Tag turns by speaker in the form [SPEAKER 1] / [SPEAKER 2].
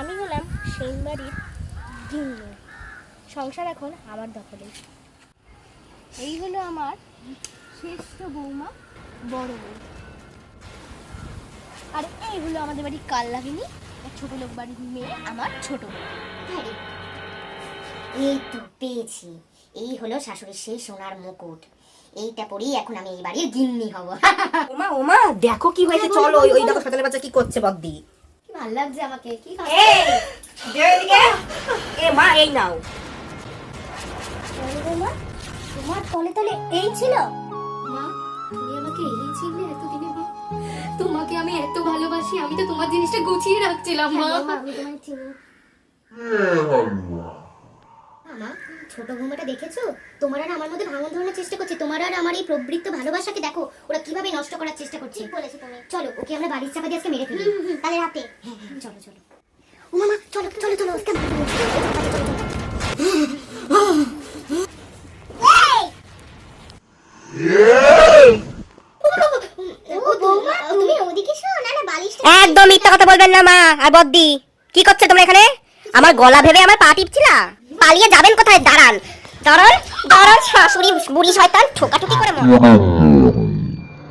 [SPEAKER 1] আমি হলাম সেন বাড়ির গিন্নি সংসার এখন আমার দখলে এই হলো আমার শ্রেষ্ঠ বৌমা বড় বউ। আর এই হলো আমাদের বাড়ির কাল্লাগিনী আর ছোট লোক বাড়ির মেয়ে আমার ছোট বউ।
[SPEAKER 2] আরে, এই তো পেয়েছি। এই হলো শাশুড়ির সেই সোনার মুকুট। এইটা পরেই এখন আমি এই বাড়ির গিন্নি হব।
[SPEAKER 3] ওমা ওমা দেখো কি হয়েছে চলো ওই ওই দেখো শয়তানের বাচ্চা কি করছে বদ্দি।
[SPEAKER 2] কি ভালো লাগছে আমাকে কি
[SPEAKER 3] এই এদিকে। এ মা এই নাও।
[SPEAKER 2] মা তোমার তলে তলে এই ছিল?
[SPEAKER 4] মা তুমি আমাকে এই চিনলে এতদিনে মা তোমাকে আমি এত ভালোবাসি আমি তো তোমার জিনিসটা গুছিয়ে রাখছিলাম মা।
[SPEAKER 2] হ্যাঁ, আমি তোমায় চিনি। ছোট বৌমাটা দেখেছ? তোমার আর আমার মধ্যে ভাঙন ধরানোর চেষ্টা করছে। তোমার আর আমার এই প্রবৃত্ত ভালোবাসাকে দেখো ওরা কীভাবে নষ্ট করার চেষ্টা করছে। বলেছ তুমি। চলো ওকে আমরা বাড়ির চাপা দিয়ে আজকে মেরে ফেলি। তাহলে রাতে। হ্যাঁ হ্যাঁ চলো চলো। ও মামা চলো চলো চলো আজকে
[SPEAKER 5] একদম মিথ্যা কথা বলবেন না মা আর বদ্দি। কি করছে তোমরা এখানে? আমার গলা ভেবে আমার পা টিপছিলা? পালিয়ে যাবেন কোথায়? দাঁড়ান। দাঁড়ান দাঁড়ান শাশুড়ি বুড়ি শয়তান ঠোকাঠুকি করে মর